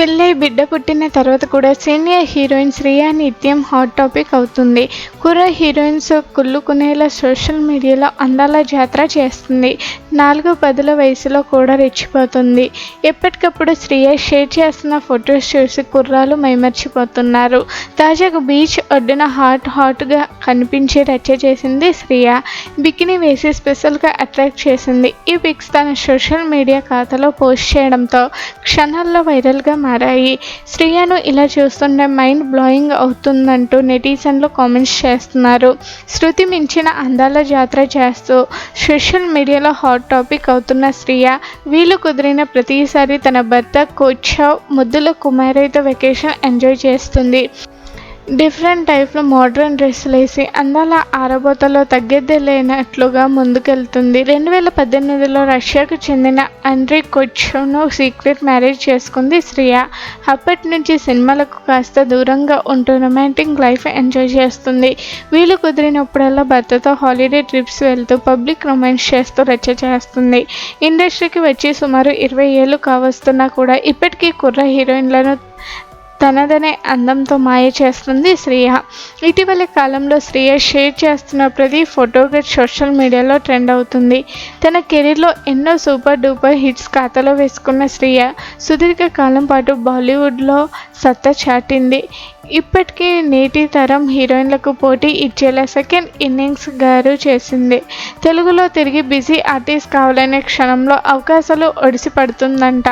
పెళ్ళై బిడ్డ పుట్టిన తర్వాత కూడా సీనియర్ హీరోయిన్స్ రియా నిత్యం హాట్ టాపిక్ అవుతుంది. కుర్ర హీరోయిన్స్ కుళ్ళుకునేలా సోషల్ మీడియాలో అందాల జాతర చేస్తుంది. నాలుగు పదుల వయసులో కూడా రెచ్చిపోతుంది. ఎప్పటికప్పుడు శ్రీయ షేర్ చేస్తున్న ఫొటోస్ చూసి కుర్రాలు మైమర్చిపోతున్నారు. తాజాగా బీచ్ ఒడ్డున హాట్ హాట్గా కనిపించే రచ్చ చేసింది శ్రీయ బికిని వేసి స్పెషల్గా అట్రాక్ట్ చేసింది. ఈ పిక్స్ తన సోషల్ మీడియా ఖాతాలో పోస్ట్ చేయడంతో క్షణాల్లో వైరల్గా మారాయి. శ్రీయను ఇలా చూస్తుంటే మైండ్ బ్లోయింగ్ అవుతుందంటూ నెటిజన్లు కామెంట్స్ చేస్తున్నారు. శృతి మించిన అందాల జాతర చేస్తూ సోషల్ మీడియాలో హాట్ టాపిక్ అవుతున్న శ్రియ వీలు కుదిరిన ప్రతిసారి తన భర్త కోచ్ ముద్దుల కుమారైతో వెకేషన్ ఎంజాయ్ చేస్తుంది. డిఫరెంట్ టైప్లో మోడ్రన్ డ్రెస్సులు వేసి అందాల ఆరబోతలో తగ్గేదే లేనట్లుగా ముందుకెళ్తుంది. రెండు వేల పద్దెనిమిదిలో రష్యాకు చెందిన అండ్రీ కొచ్చును సీక్రెట్ మ్యారేజ్ చేసుకుంది శ్రియ. అప్పటి నుంచి సినిమాలకు కాస్త దూరంగా ఉంటూ రొమాంటిక్ లైఫ్ ఎంజాయ్ చేస్తుంది. వీలు కుదిరినప్పుడల్లా భర్తతో హాలిడే ట్రిప్స్ వెళ్తూ పబ్లిక్ రొమాన్స్ చేస్తూ రచ్చ చేస్తుంది. ఇండస్ట్రీకి వచ్చి సుమారు ఇరవై ఏళ్ళు కావస్తున్నా కూడా ఇప్పటికీ కుర్ర హీరోయిన్లను తనదనే అందంతో మాయ చేస్తుంది శ్రియ ఇటీవలి కాలంలో శ్రియ షేర్ చేస్తున్న ప్రతి ఫోటోగా సోషల్ మీడియాలో ట్రెండ్ అవుతుంది. తన కెరీర్లో ఎన్నో సూపర్ డూపర్ హిట్స్ ఖాతాలో వేసుకున్న శ్రియ సుదీర్ఘ కాలం పాటు బాలీవుడ్లో సత్తా చాటింది. ఇప్పటికీ నేటి తరం హీరోయిన్లకు పోటీ ఇచ్చేలా సెకండ్ ఇన్నింగ్స్ గారు చేసింది. తెలుగులో తిరిగి బిజీ ఆర్టిస్ట్ కావాలనే క్షణంలో అవకాశాలు ఒడిసి పడుతుందంట